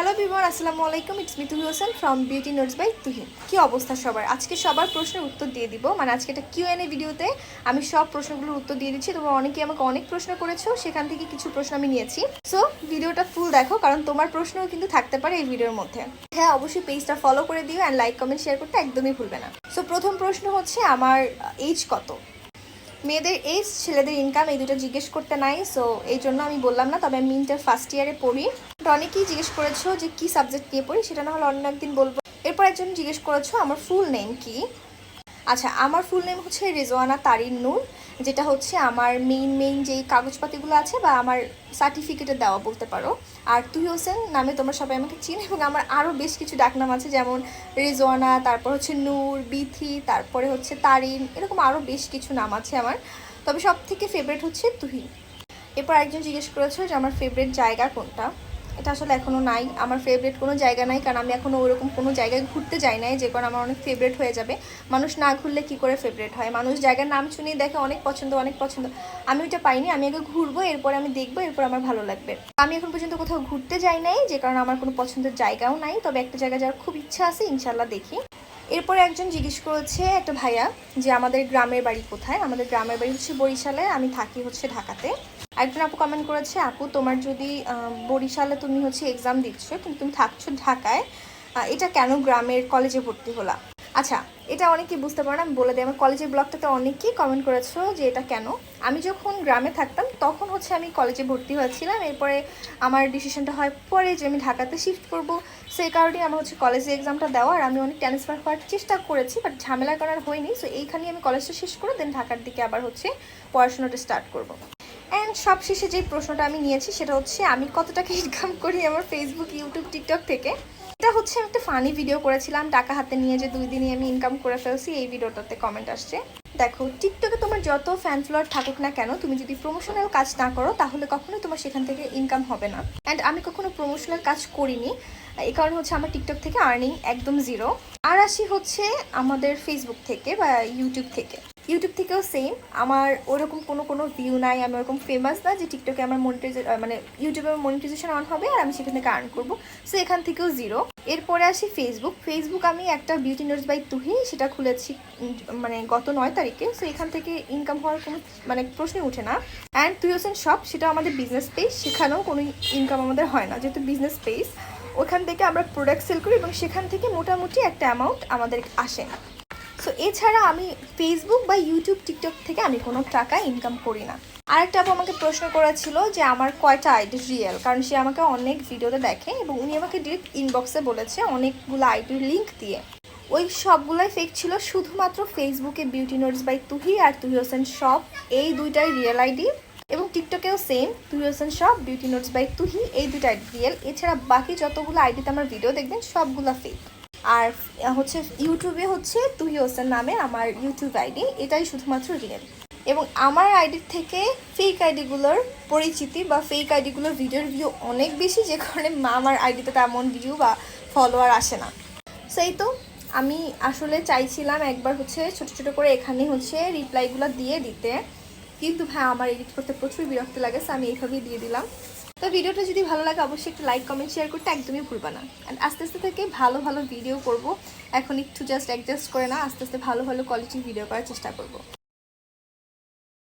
Hello বিমান আসসালামু আলাইকুম। It's me Tuhi Hossain from beauty notes by Tuhin কি অবস্থা সবার? আজকে সবার প্রশ্নের উত্তর দিয়ে দিব। মানে আজকে একটা কিউ এন এ ভিডিওতে আমি সব প্রশ্নগুলোর উত্তর দিয়ে দিচ্ছি। তোমরা অনেকেই আমাকে অনেক প্রশ্ন করেছ, সেখান থেকে কিছু প্রশ্ন আমি নিয়েছি। সো ভিডিওটা ফুল দেখো, কারণ তোমার প্রশ্নও কিন্তু থাকতে পারে এই ভিডিওর মধ্যে। হ্যাঁ অবশ্যই পেজটা ফলো করে দিও অ্যান্ড লাইক কমেন্ট শেয়ার করতে একদমই ভুলবে না। সো প্রথম প্রশ্ন হচ্ছে, আমার এজ কত? মেয়েদের এজ ছেলেদের ইনকাম এই দুটো জিজ্ঞেস করতে নাই সো এই জন্য আমি বললাম না, তবে আমি ইন্টার ফার্স্ট ইয়ারে পড়ি। অনেকেই জিজ্ঞেস করেছ যে কি সাবজেক্ট নিয়ে পড়ি, সেটা না হলে অন্য একদিন বলব। এরপর একজন জিজ্ঞেস করেছ, আমার ফুল নেম কি? আচ্ছা আমার ফুল নেম হচ্ছে রেজওয়ানা তারিন নূর, যেটা হচ্ছে আমার মেইন মেইন যেই কাগজপাতিগুলো আছে বা আমার সার্টিফিকেটে দেওয়া বলতে পারো। আর তুই হোসেন, নামে তোমরা সবাই আমাকে চিন এবং আমার আরও বেশ কিছু ডাকনাম আছে, যেমন রেজওয়ানা, তারপর হচ্ছে নূর, বিথি, তারপরে হচ্ছে তারিন, এরকম আরও বেশ কিছু নাম আছে আমার। তবে সব থেকে ফেভারিট হচ্ছে তুহিন। এরপর একজন জিজ্ঞেস করেছ যে আমার ফেভারিট জায়গা কোনটা? এটা আসলে এখনও নাই। আমার ফেভারিট কোনো জায়গা নাই, কারণ আমি এখনও ওরকম কোনো জায়গায় ঘুরতে যাই নাই যে কারণ আমার অনেক ফেভারিট হয়ে যাবে। মানুষ না ঘুরলে কি করে ফেভারিট হয়? মানুষ জায়গার নাম শুনেই দেখে অনেক পছন্দ অনেক পছন্দ। আমি ওইটা পাইনি, আমি আগে ঘুরবো, এরপরে আমি দেখব, এরপর আমার ভালো লাগবে। আমি এখন পর্যন্ত কোথাও ঘুরতে যাই নাই, যে কারণে আমার কোনো পছন্দের জায়গাও নাই। তবে একটা জায়গা যাওয়ার খুব ইচ্ছা আছে ইনশাল্লাহ দেখি। এরপরে একজন জিজ্ঞেস করেছে একটা ভাইয়া যে আমাদের গ্রামের বাড়ি কোথায়? আমাদের গ্রামের বাড়ি হচ্ছে বরিশালে, আমি থাকি হচ্ছে ঢাকাতে। একজন আপু কমেন্ট করেছে, আপু, তোমার যদি বরিশালে তুমি হচ্ছে এক্সাম দিচ্ছ, কিন্তু তুমি থাকছো ঢাকায় এটা কেন গ্রামের কলেজে ভর্তি হলা? আচ্ছা এটা অনেকে বুঝতে পারো না, আমি বলে দিই। আমার কলেজের ব্লগটাতে অনেকেই কমেন্ট করেছ যে এটা কেন? আমি যখন গ্রামে থাকতাম, তখন হচ্ছে আমি কলেজে ভর্তি হয়েছিলাম। এরপরে আমার ডিসিশনটা হয় পরে যে আমি ঢাকাতে শিফট করব। সেই কারণেই আমার হচ্ছে কলেজে এক্সামটা দেওয়া। আর আমি অনেক ট্রান্সফার হওয়ার চেষ্টা করেছি বাট ঝামেলা করার হয়নি। সো এইখানেই আমি কলেজটা শেষ করে দেন ঢাকার দিকে আবার হচ্ছে পড়াশোনাটা স্টার্ট করব। অ্যান্ড সবশেষে যে প্রশ্নটা আমি নিয়েছি, সেটা হচ্ছে আমি কত টাকা ইনকাম করি আমার ফেসবুক ইউটিউব টিকটক থেকে? এটা হচ্ছে একটা ফানি ভিডিও করেছিলাম, টাকা হাতে নিয়ে যে দুই দিনই আমি ইনকাম করে ফেলছি, এই ভিডিওটাতে কমেন্ট আসছে। দেখো টিকটকে তোমার যত ফ্যান ফলোয়ার থাকুক না কেন, তুমি যদি প্রমোশনাল কাজ না করো, তাহলে কখনোই তোমার সেখান থেকে ইনকাম হবে না। অ্যান্ড আমি কখনো প্রমোশনাল কাজ করিনি। এই কারণে হচ্ছে আমার টিকটক থেকে আর্নিং একদম জিরো আর আসি হচ্ছে আমাদের ফেসবুক থেকে বা ইউটিউব থেকে। ইউটিউব থেকেও সেম আমার ওরকম কোনো কোনো ভিউ নাই, আমি ওরকম ফেমাস না যে টিকটকে আমার মনিটাইজে মানে ইউটিউবে আমার মনিটাইজেশন অন হবে আর আমি সেখান থেকে আর্ন করব। সো এখান থেকেও জিরো এরপরে আসি ফেসবুক ফেসবুক আমি একটা বিউটি নোটস বাই তুহি, সেটা খুলেছি মানে গত নয় তারিখে। সো এখান থেকে ইনকাম হওয়ার কোনো মানে প্রশ্নই উঠে না। অ্যান্ড তুই হোসেন শপ সেটা আমাদের বিজনেস পেজ সেখানেও কোনো ইনকাম আমাদের হয় না, যেহেতু বিজনেস পেজ ওখান থেকে আমরা প্রোডাক্ট সেল করি এবং সেখান থেকে মোটামুটি একটা অ্যামাউন্ট আমাদের আসে। না সো এছাড়া আমি ফেসবুক বা ইউটিউব টিকটক থেকে আমি কোনো টাকা ইনকাম করি না। আরেকটা আপু আমাকে প্রশ্ন করেছিল যে আমার কয়টা আইডি রিয়েল কারণ সে আমাকে অনেক ভিডিওতে দেখে এবং উনি আমাকে ডিরেক্ট ইনবক্সে বলেছে অনেকগুলো আইডির লিঙ্ক দিয়ে। ওই সবগুলাই ফেক ছিল, শুধুমাত্র ফেসবুকে বিউটি নোটস বাই তুহি আর তুহি হোসেন শপ এই দুইটাই রিয়েল আইডি এবং টিকটকেও same Tuhi Hossain shop beauty notes by Tuhi এই দুইটা রিয়েল এছাড়া বাকি যতগুলো আইডিতে আমার ভিডিও দেখবেন, সবগুলো ফেক আর হচ্ছে ইউটিউবে হচ্ছে তুহি হোসেন নামে আমার ইউটিউব আইডি এটাই শুধুমাত্র রিয়েল এবং আমার আইডির থেকে ফেক আইডিগুলোর পরিচিতি বা ফেক আইডিগুলোর ভিডিওর ভিউ অনেক বেশি, যে কারণে আমার আইডিতে তেমন ভিউ বা ফলোয়ার আসে না। সেই তো, আমি আসলে চাইছিলাম একবার হচ্ছে ছোট ছোট করে এখানে হচ্ছে রিপ্লাইগুলো দিয়ে দিতে। কিন্তু ভাই, আমার এডিট করতে প্রচুর বিরক্ত লাগে আমি এইভাবেই দিয়ে দিলাম। তো ভিডিওটা যদি ভালো লাগে, অবশ্যই একটু লাইক কমেন্ট শেয়ার করতে একদমই ভুলবা না। অ্যান্ড আস্তে আস্তে থেকে ভালো ভালো ভিডিও করব। এখন একটু জাস্ট অ্যাডজাস্ট করে না আস্তে আস্তে ভালো ভালো কোয়ালিটির ভিডিও করার চেষ্টা করব।